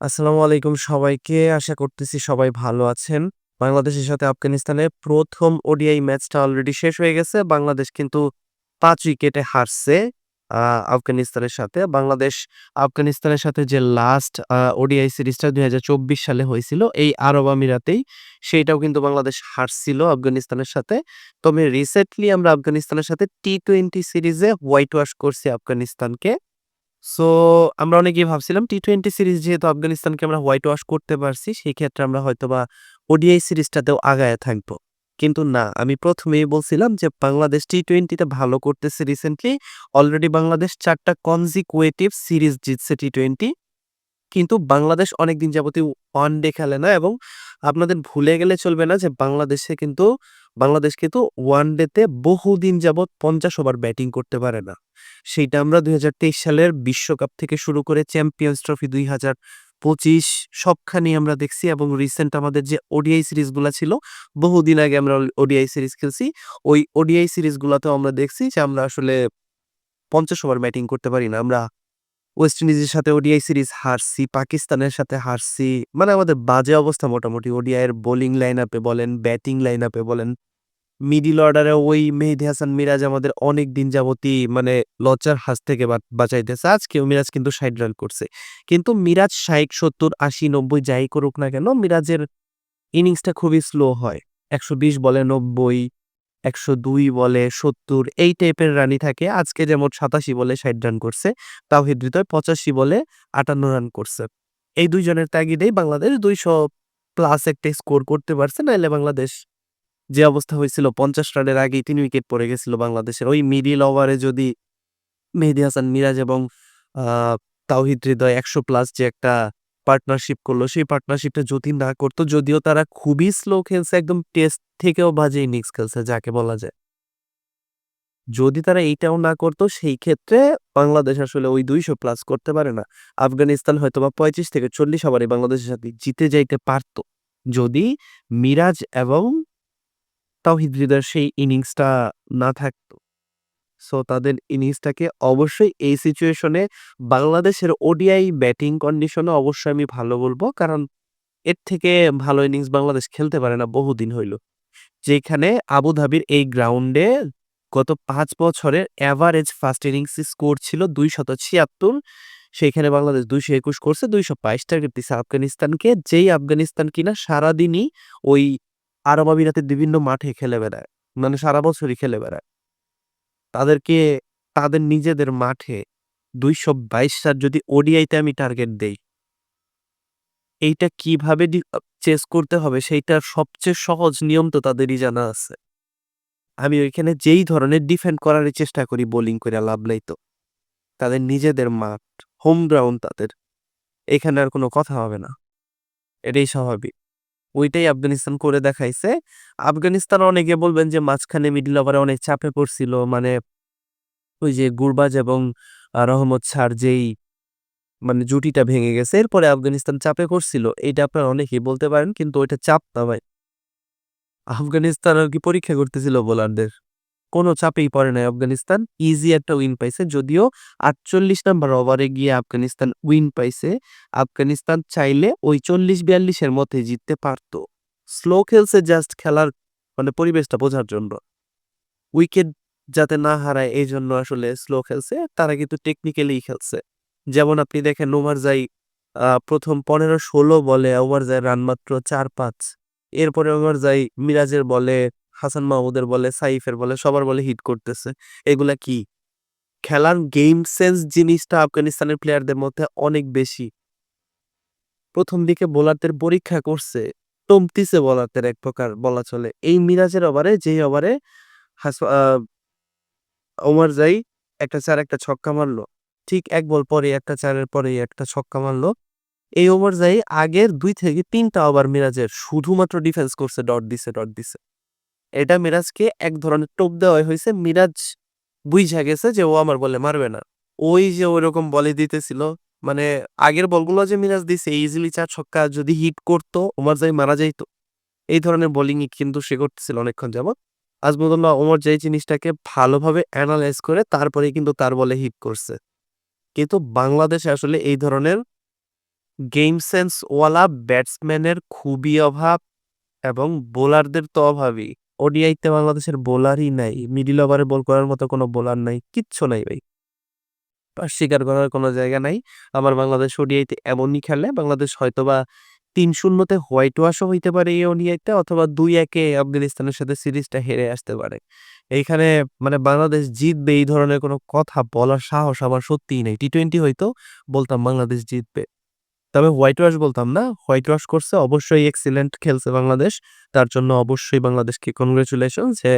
আসসালামু আলাইকুম সবাইকে। আশা করতেছি সবাই ভালো আছেন। বাংলাদেশের সাথে আফগানিস্তানের প্রথম ওডিআই ম্যাচটা অলরেডি শেষ হয়ে গেছে। বাংলাদেশ কিন্তু পাঁচ উইকেটে হারছে আফগানিস্তানের সাথে। বাংলাদেশ আফগানিস্তানের সাথে যে লাস্ট ওডিআই সিরিজটা ২০২৪ সালে হয়েছিল এই আরব আমিরাতেই, সেইটাও কিন্তু বাংলাদেশ হারছিল আফগানিস্তানের সাথে। তবে রিসেন্টলি আমরা আফগানিস্তানের সাথে টি-টোয়েন্টি সিরিজে হোয়াইট ওয়াশ করছি আফগানিস্তানকে। সো আমরা অনেকেই ভাবছিলাম টি-টোয়েন্টি সিরিজ যেহেতু আফগানিস্তানকে আমরা হোয়াইট ওয়াশ করতে পারছি, সেক্ষেত্রে আমরা হয়তো বা ওডিআই সিরিজটাতেও আগায় থাকব। কিন্তু না, আমি প্রথমেই বলছিলাম যে বাংলাদেশ টি-টোয়েন্টিতে ভালো করতেছে রিসেন্টলি। অলরেডি বাংলাদেশ চারটা কনজিকুয়েটিভ সিরিজ জিতছে টি-টোয়েন্টি। কিন্তু বাংলাদেশ অনেকদিন যাবতীয় ওয়ান ডে খেলে না এবং আপনাদের ভুলে গেলে চলবে না যে বাংলাদেশে কিন্তু বাংলাদেশ কিন্তু ওয়ানডেতে বহুদিন যাবৎ ৫০ ওভার ব্যাটিং করতে পারে না। সেইটা আমরা ২০২৩ সালের বিশ্বকাপ থেকে শুরু করে চ্যাম্পিয়ন্স ট্রফি ২০২৫ সবখানেই আমরা দেখছি এবং রিসেন্ট আমাদের যে ওডিআই সিরিজগুলা ছিল, বহুদিন আগে আমরা ওডিআই সিরিজ খেলছি। ওই ওডিআই সিরিজগুলাতেও আমরা দেখছি যে আমরা আসলে ৫০ ওভার ব্যাটিং করতে পারি না। আমরা ওয়েস্ট ইন্ডিজের সাথে ওডিআই সিরিজ হারছি, পাকিস্তানের সাথে হারছি। মানে আমাদের বাজে অবস্থা মোটামুটি ওডিআই এর বোলিং লাইন-আপে বলেন, ব্যাটিং লাইন-আপে বলেন। মিডিল অর্ডারে ওই মেহেদী হাসান মিরাজ আমাদের অনেক দিন যাবতই মানে লজ্জার হাত থেকে বাঁচাইতেছে। আজকেও মিরাজ কিন্তু ৬০ রান করছে। কিন্তু মিরাজ ৬০, ৭০, ৮০, ৯০ যাই করুক না কেন মিরাজের ইনিংসটা খুবই স্লো হয়। ১২০ বলে ৯০, ১০২ বলে ৭০ এই টাইপের রানই থাকে। আজকে যেমন ৮৭ বলে ৬০ রান করছে। তাওহিদ হৃদয় ৮৫ বলে ৫৮ রান করছে। এই ২ জনের তাগিদেই বাংলাদেশ ২০০ প্লাস একটা স্কোর করতে পারছে। নাইলে বাংলাদেশ যে অবস্থা হয়েছিল ৫০ রানের আগেই তিন উইকেট পড়ে গেছিল বাংলাদেশের। ওই মিডিল ওভারে যদি মেহেদী হাসান মিরাজ এবং তাওহিদ হৃদয় ১০০ প্লাস যে একটা পার্টনারশিপ করল সেই পার্টনারশিপটা যদি না করতো যদিও তারা খুবই স্লো খেলছে, একদম টেস্ট থেকেও বাজে ইনিংস খেলছে যাকে বলা যায়। যদি তারা এইটাও না করতো সেই ক্ষেত্রে বাংলাদেশ আসলে ওই ২০০ প্লাস করতে পারে না। আফগানিস্তান হয়তো বা পঁয়ত্রিশ থেকে ৪০ ওভারে বাংলাদেশের সাথে জিতে যাইতে পারত। যদি মিরাজ এবং তাওহিদ হৃদয়ের সেই ইনিংসটা না থাকতো। সো তাদের ইনিংসটাকে অবশ্যই এই সিচুয়েশনে বাংলাদেশের ওডিআই ব্যাটিং কন্ডিশনে অবশ্যই আমি ভালো বলব কারণ এর থেকে ভালো ইনিংস বাংলাদেশ খেলতে পারে না বহুদিন হইল। যেখানে আবুধাবির এই গ্রাউন্ডে গত পাঁচ বছরের এভারেজ ফার্স্ট ইনিংস স্কোর ছিল ২৭৬ সেইখানে বাংলাদেশ ২২১ করছে, ২২২ টার্গেট দিছে আফগানিস্তানকে। যেই আফগানিস্তান কিনা সারাদিনই ওই আরব আমিরাতের বিভিন্ন মাঠে খেলে বেড়ায়। মানে সারা বছরই খেলে বেড়ায়। তাদেরকে তাদের নিজেদের মাঠে ২২২ রান যদি ওডিআইতে আমি টার্গেট দেই এইটা কীভাবে চেস করতে হবে সেইটার সবচেয়ে সহজ নিয়ম তো তাদেরই জানা আছে। আমি ওইখানে যেই ধরনের ডিফেন্ড করারই চেষ্টা করি বোলিং কইরা লাভ নাই তো। তাদের নিজেদের মাঠ, হোম গ্রাউন্ড তাদের। এখানে আর কোনো কথা হবে না। এটাই স্বাভাবিক। ওইটাই আফগানিস্তান করে দেখাইছে। আফগানিস্তান অনেকে বলবেন যে মাঝখানে মিডল ওভারে অনেক চাপে পড়ছিল। মানে ওই যে গুরবাজ এবং রহমত ছাড় যেই মানে জুটিটা ভেঙে গেছে। এরপরে আফগানিস্তান চাপে করছিল এটা আপনারা অনেকেই বলতে পারেন। কিন্তু ওইটা চাপ না ভাই। আফগানিস্তান আর কি পরীক্ষা করতেছিল বোলারদের। কোনো চাপেই পড়ে নাই আফগানিস্তান। ইজি একটা উইন পাইছে। যদিও ৪৮ নাম্বার ওভারে গিয়ে আফগানিস্তান উইন পাইছে। আফগানিস্তান চাইলে ওই ৪০-৪২ এর মধ্যে জিততে পারত। স্লো খেলছে জাস্ট খেলার মানে পরিবেশটা বোঝার জন্য। উইকেট যাতে না হারায় এই জন্য আসলে স্লো খেলছে। তারা কিন্তু টেকনিক্যালি খেলছে। যেমন আপনি দেখেন ওমারজাই আ ১ম ১৫-১৬ বলে ওমারজাইয়ের রান মাত্র ৪-৫। এরপরে ওমারজাই মিরাজের বলে, হাসান মাহমুদের বলে, সাইফের বলে সবার বলে হিট করতেছে। এগুলা কি? খেলার গেম সেন্স জিনিসটা আফগানিস্তানের প্লেয়ারদের মধ্যে অনেক বেশি। প্রথম দিকে বোলারদের পরীক্ষা করছে। টমতিছে বোলারদের এক প্রকার বলা চলে। এই মিরাজের ওভারে যেই ওভারে হাস আ ওমারজাই একটা চার একটা ছক্কা মারলো ঠিক এক বল পরেই একটা ৪ এর পরেই একটা ছক্কা মারলো এই ওমারজাই আগের দুই থেকে তিনটা ওভার মিরাজের শুধুমাত্র ডিফেন্স করছে, ডট দিছে, ডট দিছে। এটা মিরাজকে এক ধরনের টোপ দেওয়াই হয়েছে মিরাজ বুঝা গেছে যে ও আমার বলে মারবে না। ওই যে ঐরকম বলে দিতেছিল। মানে আগের বলগুলো যে মিরাজ দিছে ইজিলি চার ছক্কা যদি হিট করত ওমারজাই মারা যাইত। এই ধরনের বোলিংই কিন্তু সে করতেছিল অনেকক্ষণ যাবৎ। আজমুদুল্লাহ ওমরজাই জিনিসটাকে ভালোভাবে অ্যানালাইজ করে তারপরেই কিন্তু তার বলে হিট করছে। কিন্তু বাংলাদেশে আসলে এই ধরনের গেম সেন্স ওয়ালা ব্যাটসম্যানের খুবই অভাব এবং বোলারদের তো অভাবই ওডিআইতে বাংলাদেশের বোলারই নাই মিডিল ওভারে বল করার মতো কোনো বোলার নাই, কিচ্ছু নাই ভাই। স্বীকার করার কোনো জায়গা নাই। আমার বাংলাদেশ ওডিআইতে এমনই খেলে, বাংলাদেশ হয়তোবা তিন শূন্যতে হোয়াইট ওয়াশও হইতে পারে এই ওডিআইতে অথবা দুই একে আফগানিস্তানের সাথে সিরিজটা হেরে আসতে পারে। এইখানে মানে বাংলাদেশ জিতবে এই ধরনের কোনো কথা বলার সাহস আমার সত্যিই নেই। টি টোয়েন্টি হয়তো বলতাম বাংলাদেশ জিতবে। তবে হোয়াইট ওয়াশ বলতাম না হোয়াইট ওয়াশ করছে, অবশ্যই এক্সিলেন্ট খেলছে বাংলাদেশ। তার জন্য অবশ্যই বাংলাদেশকে কনগ্রেচুলেশন যে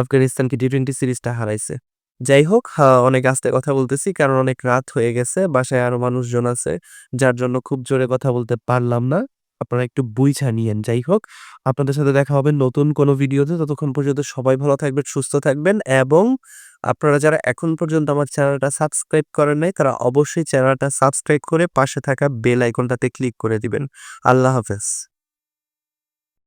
আফগানিস্তানকে টি টোয়েন্টি সিরিজটা হারাইছে। যাই হোক অনেক আস্তে কথা বলতেছি, কারণ অনেক রাত হয়ে গেছে, বাসায় আরও মানুষজন আছে, যার জন্য খুব জোরে কথা বলতে পারলাম না। আপনারা একটু বুঝা নিয়েন, যাই হোক, আপনাদের সাথে দেখা হবে নতুন কোনো ভিডিওতে ততক্ষণ পর্যন্ত সবাই ভালো থাকবেন, সুস্থ থাকবেন, এবং আপনারা যারা এখন পর্যন্ত আমার চ্যানেলটা সাবস্ক্রাইব করেন নাই, তারা অবশ্যই চ্যানেলটা সাবস্ক্রাইব করে পাশে থাকা বেল আইকনটাতে ক্লিক করে দিবেন। আল্লাহ হাফেজ।